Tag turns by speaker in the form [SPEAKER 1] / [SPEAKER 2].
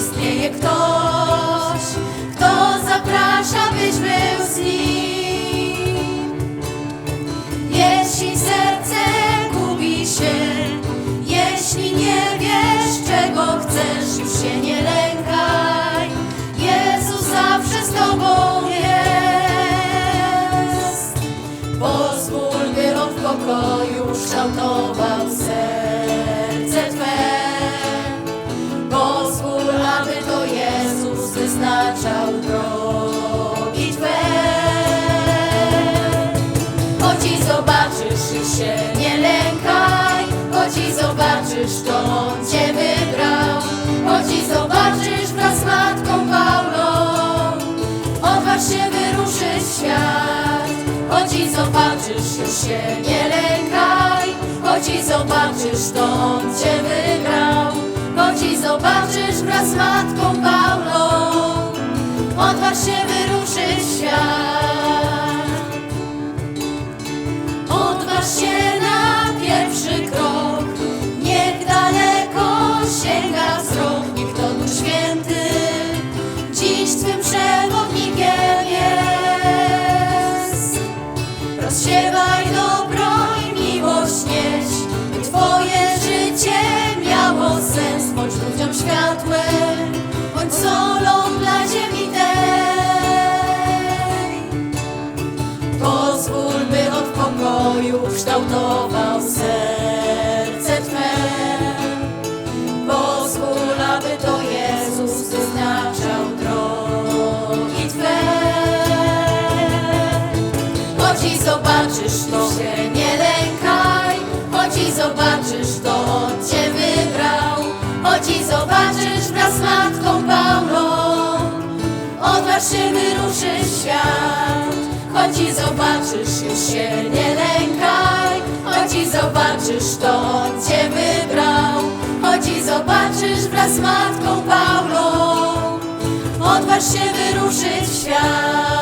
[SPEAKER 1] żyje ktoś, kto zaprasza, byś był z nim. Jeśli serce gubi się, jeśli nie wiesz, czego chcesz, już się nie lękaj. Jezus zawsze z tobą jest. Pozwól, by on w pokoju kształtował serce zobaczysz, już się nie lękaj. Chodź i zobaczysz, to On Cię wybrał Chodź i zobaczysz wraz z Matką Paulą Odważ się wyruszyć w świat. Odważ się na pierwszy krok, niech daleko sięga wzrok, niech to Duch Święty dziś Twym przewodnikiem światłem, bądź solą dla ziemi tej. Pozwól, by w pokoju kształtował serce Twe. Pozwól, aby to Jezus wyznaczał drogi Twe. Chodź i zobaczysz, to się nie lękaj. Chodź i zobaczysz, to się wyruszyć w świat. Chodź i zobaczysz, już się nie lękaj. Chodź i zobaczysz, to On Cię wybrał. Chodź i zobaczysz wraz z Matką Paulą. Odważ się wyruszyć świat